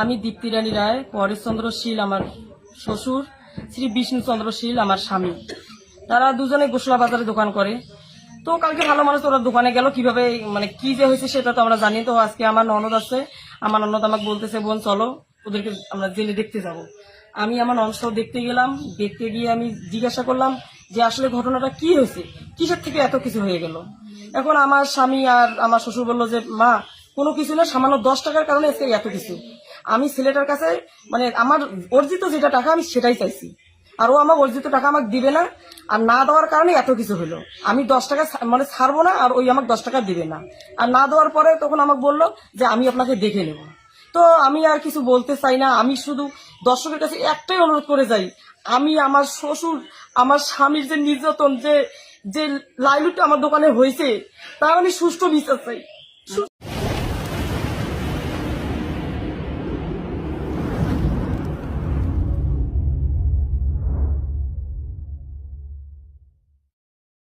আমি দীপ্তি রানী রায়, পরেশচন্দ্র শীল আমার শ্বশুর, শ্রী বিষ্ণুচন্দ্র শীল আমার স্বামী। তারা দুজনে গোসলা বাজারে দোকান করে। তো কালকে ভালো মানুষ ওরা দোকানে গেল, কীভাবে মানে কি যে হয়েছে সেটা তো আমরা জানি তো আজকে আমার ননদ আছে, আমার ননদ আমাকে বলতেছে, বোন, চলো, ওদেরকে আমরা জেলে দেখতে যাব। আমি আমার ননসব দেখতে গেলাম, দেখতে গিয়ে আমি জিজ্ঞাসা করলাম যে আসলে ঘটনাটা কি হয়েছে? কিসের থেকে এত কিছু হয়ে গেল? এখন আমার স্বামী আর আমার শ্বশুর বলল যে, মা, কোনো কিছু না, সামান্য দশ টাকার কারণে আজকে এত কিছু। আমি ছেলেটার কাছে মানে আমার অর্জিত যেটা টাকা, আমি সেটাই চাইছি। আর ও আমার অর্জিত টাকা আমাকে দিবে না, আর না দেওয়ার কারণে এত কিছু হলো। আমি দশ টাকা মানে ছাড়বো না, আর ওই আমাকে দশ টাকা দিবে না। আর না দেওয়ার পরে তখন আমাকে বলল যে, আমি আপনাকে দেখে নেব। তো আমি আর কিছু বলতে চাই না। আমি শুধু দর্শকের কাছে একটাই অনুরোধ করে যাই, আমি আমার শ্বশুর, আমার স্বামীর যে নির্যাতন, যে যে লাইলুটা আমার দোকানে হয়েছে, তার আমি সুষ্ঠু বিচার চাই।